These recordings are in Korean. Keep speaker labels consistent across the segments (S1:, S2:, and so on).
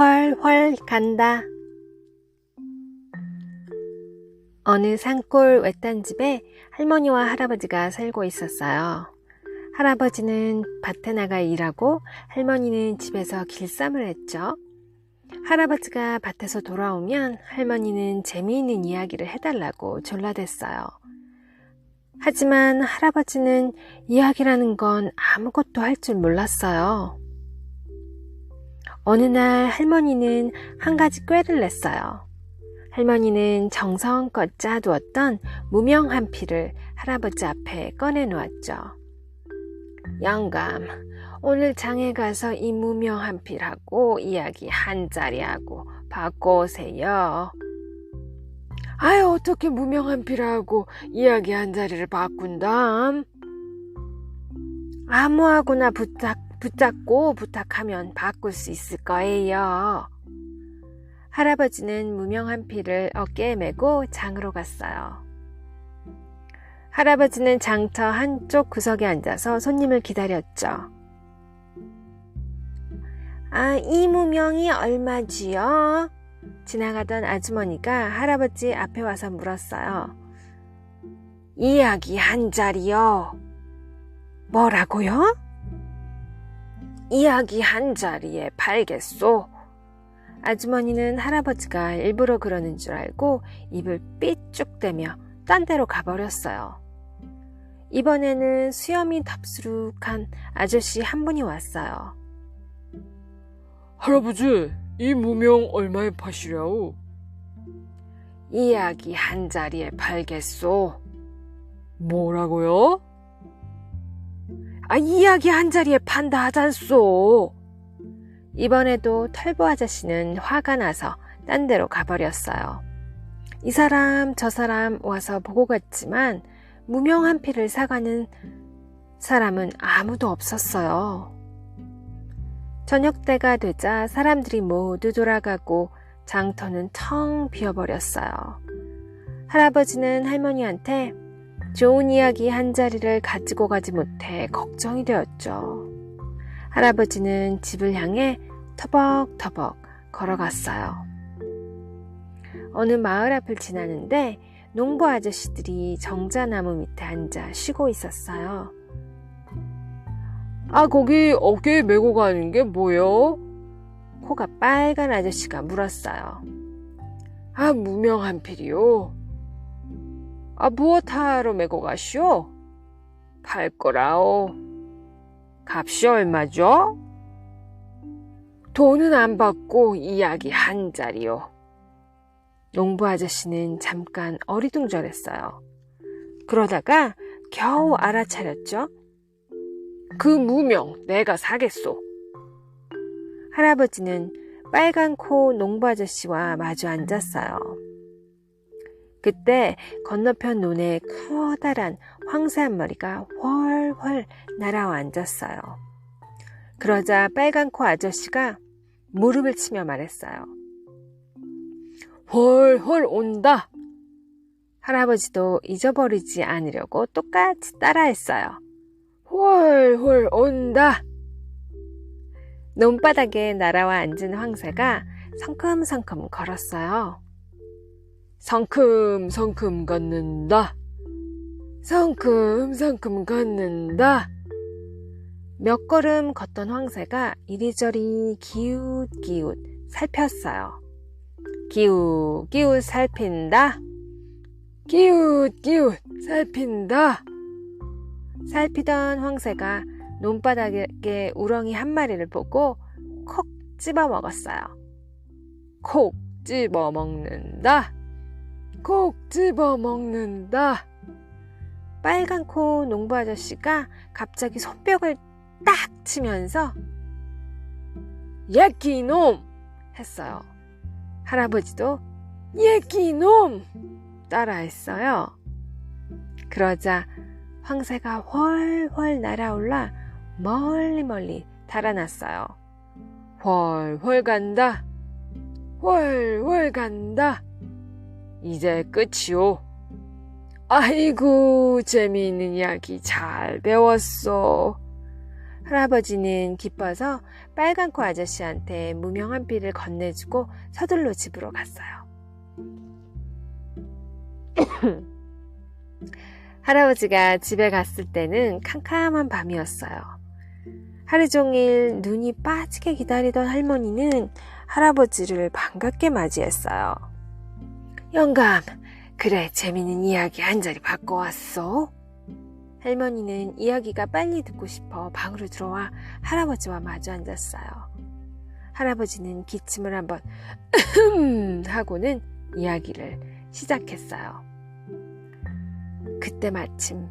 S1: 훨훨 간다. 어느 산골 외딴 집에 할머니와 할아버지가 살고 있었어요. 할아버지는 밭에 나가 일하고 할머니는 집에서 길쌈을 했죠. 할아버지가 밭에서 돌아오면 할머니는 재미있는 이야기를 해달라고 졸라댔어요. 하지만 할아버지는 이야기라는 건 아무것도 할 줄 몰랐어요. 어느 날 할머니는 한 가지 꾀를 냈어요. 할머니는 정성껏 짜두었던 무명 한 피를 할아버지 앞에 꺼내 놓았죠. 영감, 오늘 장에 가서 이 무명 한 필하고 이야기 한 자리하고 바꿔오세요. 아유, 어떻게 무명 한 필하고 이야기 한 자리를 바꾼담? 아무하고나 부탁, 붙잡고 부탁하면 바꿀 수 있을 거예요. 할아버지는 무명 한 피를 어깨에 메고 장으로 갔어요. 할아버지는 장터 한쪽 구석에 앉아서 손님을 기다렸죠. 아, 이 무명이 얼마지요? 지나가던 아주머니가 할아버지 앞에 와서 물었어요. 이야기 한 자리요. 뭐라고요? 이야기 한 자리에 팔겠소. 아주머니는 할아버지가 일부러 그러는 줄 알고 입을 삐쭉대며 딴 데로 가버렸어요. 이번에는 수염이 덥수룩한 아저씨 한 분이 왔어요.
S2: 할아버지, 이 무명 얼마에 파시려우?
S1: 이야기 한 자리에 팔겠소.
S2: 뭐라고요?
S1: 아, 이야기 한 자리에 판다 하잖소. 이번에도 털보 아저씨는 화가 나서 딴 데로 가버렸어요. 이 사람, 저 사람 와서 보고 갔지만 무명 한 피를 사가는 사람은 아무도 없었어요. 저녁 때가 되자 사람들이 모두 돌아가고 장터는 텅 비어버렸어요. 할아버지는 할머니한테 좋은 이야기 한 자리를 가지고 가지 못해 걱정이 되었죠. 할아버지는 집을 향해 터벅터벅 걸어갔어요. 어느 마을 앞을 지나는데 농부 아저씨들이 정자나무 밑에 앉아 쉬고 있었어요.
S2: 아, 거기 어깨에 메고 가는 게 뭐요?
S1: 코가 빨간 아저씨가 물었어요.
S2: 아, 무명 한 필이요. 아, 무엇하러 메고 가시오? 팔 거라오. 값이 얼마죠? 돈은 안 받고 이야기 한 자리요.
S1: 농부 아저씨는 잠깐 어리둥절했어요. 그러다가 겨우 알아차렸죠.
S2: 그 무명 내가 사겠소.
S1: 할아버지는 빨간 코 농부 아저씨와 마주 앉았어요. 그때 건너편 논에 커다란 황새 한 마리가 훨훨 날아와 앉았어요. 그러자 빨간 코 아저씨가 무릎을 치며 말했어요.
S2: 헐헐 온다.
S1: 할아버지도 잊어버리지 않으려고 똑같이 따라했어요.
S2: 헐헐 온다.
S1: 논바닥에 날아와 앉은 황새가 성큼성큼 걸었어요.
S2: 성큼 성큼 걷는다. 성큼 성큼 걷는다.
S1: 몇 걸음 걷던 황새가 이리저리 기웃기웃 살폈어요. 기웃기웃 살핀다.
S2: 기웃기웃 살핀다.
S1: 살피던 황새가 논바닥에 우렁이 한 마리를 보고 콕 집어 먹었어요.
S2: 콕 집어 먹는다. 콕 집어 먹는다.
S1: 빨간 코 농부 아저씨가 갑자기 손뼉을 딱 치면서
S2: 예끼놈
S1: 했어요. 할아버지도
S2: 예끼놈
S1: 따라했어요. 그러자 황새가 훨훨 날아올라 멀리 멀리 달아났어요.
S2: 훨훨 간다. 훨훨 간다. 이제 끝이오. 아이고 재미있는 이야기 잘 배웠어.
S1: 할아버지는 기뻐서 빨간 코 아저씨한테 무명 한 필을 건네주고 서둘러 집으로 갔어요. 할아버지가 집에 갔을 때는 캄캄한 밤이었어요. 하루 종일 눈이 빠지게 기다리던 할머니는 할아버지를 반갑게 맞이했어요. 영감, 그래, 재밌는 이야기 한 자리 바꿔왔어. 할머니는 이야기가 빨리 듣고 싶어 방으로 들어와 할아버지와 마주 앉았어요. 할아버지는 기침을 한번 하고는 이야기를 시작했어요. 그때 마침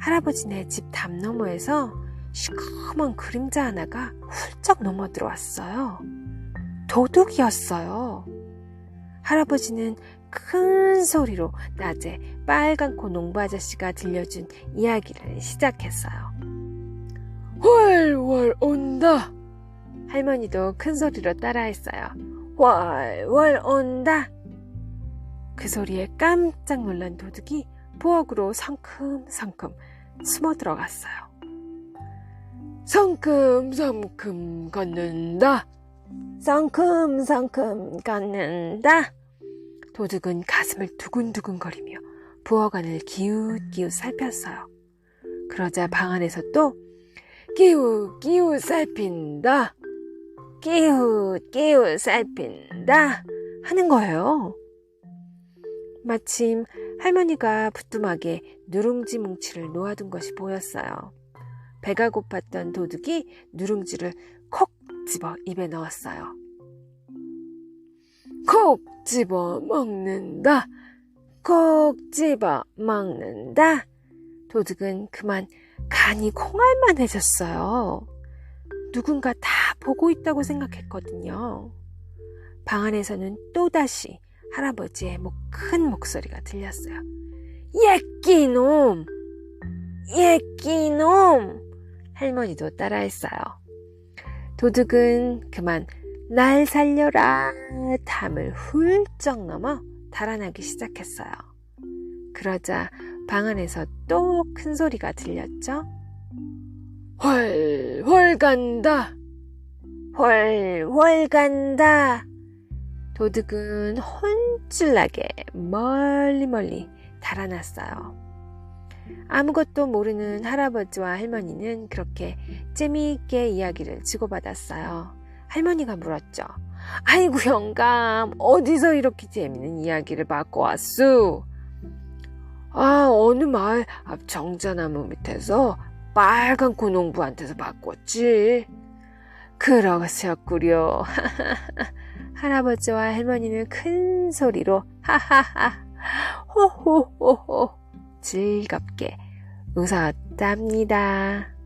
S1: 할아버지네 집 담 너머에서 시커먼 그림자 하나가 훌쩍 넘어 들어왔어요. 도둑이었어요. 할아버지는 큰 소리로 낮에 빨간 코 농부 아저씨가 들려준 이야기를 시작했어요.
S2: 훨훨 온다.
S1: 할머니도 큰 소리로 따라했어요. 월월 온다. 그 소리에 깜짝 놀란 도둑이 부엌으로 성큼성큼 숨어 들어갔어요.
S2: 성큼성큼 걷는다.
S1: 성큼성큼 걷는다. 도둑은 가슴을 두근두근거리며 부엌 안을 기웃기웃 살폈어요. 그러자 방 안에서 또
S2: 끼우끼우 살핀다.
S1: 끼웃끼웃 살핀다 하는 거예요. 마침 할머니가 부뚜막에 누룽지 뭉치를 놓아둔 것이 보였어요. 배가 고팠던 도둑이 누룽지를 콕 집어 입에 넣었어요.
S2: 콕 집어 먹는다.
S1: 콕 집어 먹는다. 도둑은 그만 간이 콩알만해졌어요. 누군가 다 보고 있다고 생각했거든요. 방 안에서는 또다시 할아버지의 목, 큰 목소리가 들렸어요. 예끼놈! 예끼놈! 할머니도 따라했어요. 도둑은 그만 날 살려라 담을 훌쩍 넘어 달아나기 시작했어요. 그러자 방 안에서 또 큰 소리가 들렸죠?
S2: 훨훨 간다.
S1: 훨훨 간다. 도둑은 혼쭐나게 멀리 멀리 달아났어요. 아무것도 모르는 할아버지와 할머니는 그렇게 재미있게 이야기를 주고받았어요. 할머니가 물었죠. 아이고 영감 어디서 이렇게 재밌는 이야기를 받고 왔수?
S2: 아, 어느 마을 앞 정자나무 밑에서 빨간 고농부한테서 바꿨지.
S1: 그러셨구려. 할아버지와 할머니는 큰 소리로 하하하 호호호호 즐겁게 웃었답니다.